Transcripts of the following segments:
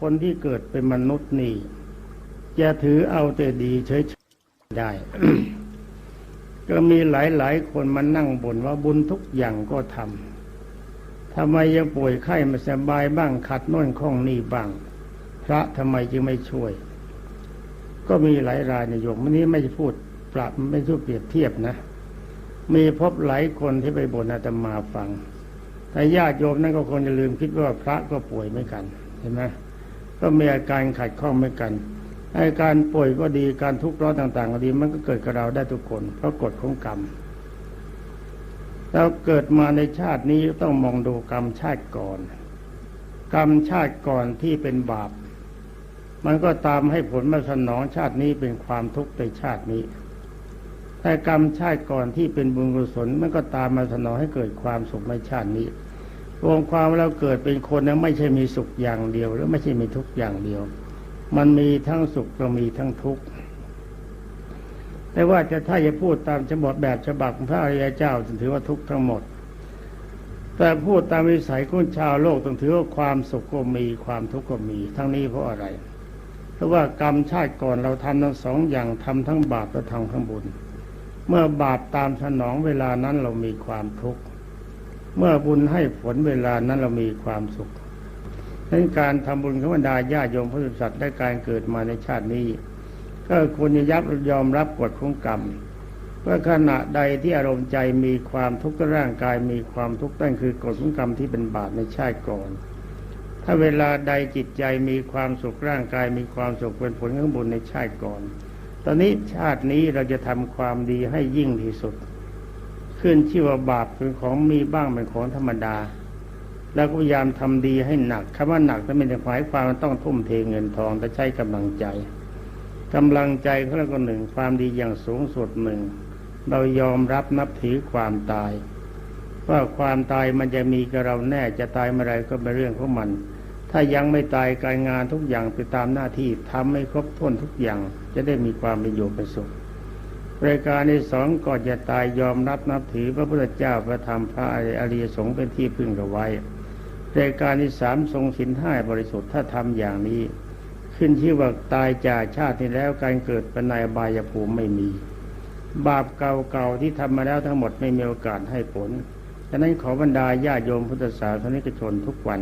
คนที่เกิดเป็นมนุษย์นี่จะถือเอาแต่ดีเฉยๆได้ ก็มีหลายๆ คนมานั่งบ่นว่าบุญทุกอย่างก็ทำทำไมยังป่วยไข้ไม่สบายบ้างขัดโน่นข้องนี่บ้าง พระทำไมจึงไม่ช่วย ก็มีหลายรายในโยมวันนี้ไม่พูดปรับไม่พูดเปรียบเทียบนะ มีพบหลายคนที่ไปบ่นอาตมาฟังแต่ญาติโยมนั่นก็คงจะลืมคิดว่าพระก็ป่วยเหมือนกันเห็นไหม ก็มีอาการขัดข้องเหมือนกันอาการป่วยก็ดีการทุกข์ร้อนต่างๆก็ดีมันก็เกิดกับเราได้ทุกคน เพราะกฎของกรรมเราเกิดมาในชาตินี้ต้องมองดูกรรมชาติก่อน กรรมชาติก่อนที่เป็นบาป มันก็ตามให้ผลมาสนองชาตินี้เป็นความทุกข์ในชาตินี้แต่กรรมชาติก่อนที่เป็นบุญกุศลมันก็ตามมาสนองให้เกิดความสุขในชาตินี้ รวมความว่าเราเกิดเป็นคนนั้นไม่ใช่มีสุขอย่างเดียวหรือไม่ใช่มีทุกข์อย่างเดียว มันมีทั้งสุขก็มีทั้งทุกข์แต่ว่าจะถ้าจะพูดตามฉบับแบบฉบับของพระอริยเจ้าถือว่าทุกข์ทั้งหมด แต่พูดตามวิสัยของชาวโลกต้องถือว่าความสุขก็มีความทุกข์ก็มี ทั้งนี้เพราะอะไร เพราะว่ากรรมชาติก่อนเราทำทั้งสองอย่างทำทั้งบาปและทำทั้งบุญ เมื่อบาปตามสนองเวลานั้นเรามีความทุกข์ เมื่อบุญให้ผลเวลานั้นเรามีความสุขดังนั้นการทำบุญของบรรดาญาโยมพุทธสัตว์ได้การเกิดมาในชาตินี้ ก็ควรจะยับยอมรับกฎของกรรมว่าขณะใดที่อารมณ์ใจมีความทุกข์ร่างกายมีความทุกข์นั่นคือกฎของกรรมที่เป็นบาปในชาติก่อน ถ้าเวลาใดจิตใจมีความสุขร่างกายมีความสุขเป็นผลของบุญในชาติก่อน ตอนนี้ชาตินี้เราจะทำความดีให้ยิ่งที่สุด ขึ้นชื่อว่าบาปเป็นของมีบ้างเป็นของธรรมดา แล้วก็พยายามทำดีให้หนักคำว่าหนักนั้นไม่ได้หมายความว่าต้องทุ่มเทเงินทองแต่ใช้กำลังใจกำลังใจเขาแล้วก็หนึ่งความดีอย่างสูงสุดหนึ่งเรายอมรับนับถือความตาย ว่าความตายมันจะมีกับเราแน่จะตายเมื่อไรก็เป็นเรื่องของมัน ถ้ายังไม่ตายการงานทุกอย่างไปตามหน้าที่ทำให้ครบถ้วนทุกอย่างจะได้มีความเป็นอยู่เป็นสุข รายการที่สองก่อนจะตายยอมรับนับถือพระพุทธเจ้าพระธรรมพระอริยสงฆ์เป็นที่พึ่งเราไว้รายการที่สามทรงสินห้าบริสุทธิ์ถ้าทำอย่างนี้ ขึ้นชื่อว่าตายจากชาติที่แล้วการเกิดเป็นนายบายภูมิไม่มี บาปเก่าๆที่ทำมาแล้วทั้งหมดไม่มีโอกาสให้ผลฉะนั้นขอบรรดาญาโยมพุทธศาสนิกชนทุกวัน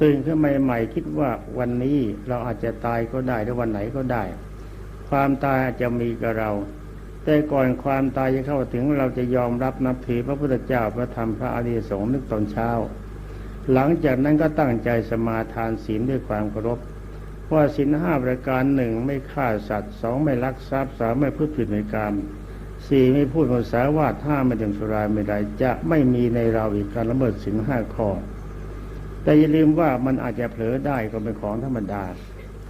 ตื่นขึ้นมาใหม่คิดว่าวันนี้เราอาจจะตายก็ได้หรือวันไหนก็ได้ ความตายอาจจะมีกับเรา แต่ก่อนความตายจะเข้าถึงเราจะยอมรับนับถือพระพุทธเจ้าพระธรรมพระอริยสงฆ์นึกตอนเช้า หลังจากนั้นก็ตั้งใจสมาทานศีลด้วยความเคารพว่าศีลห้าประการหนึ่งไม่ฆ่าสัตว์สองไม่ลักทรัพย์สามไม่พูดผิดในกรรมสี่ไม่พูดภาษาวาทห้าไม่ดื่มสุราไม่ได้จะไม่มีในเราอีกการละเมิดศีลห้าข้อแต่อย่าลืมว่ามันอาจจะเผลอได้ก็เป็นของธรรมดา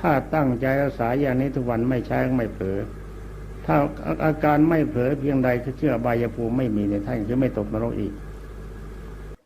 ถ้าตั้งใจรักษาอย่างนี้ทุกวันไม่ใช้ก็ไม่เผลอ ถ้าอาการไม่เผลอเพียงใดก็เชื่อบายภูมิไม่มีในท่านจะไม่ตกนรกอีก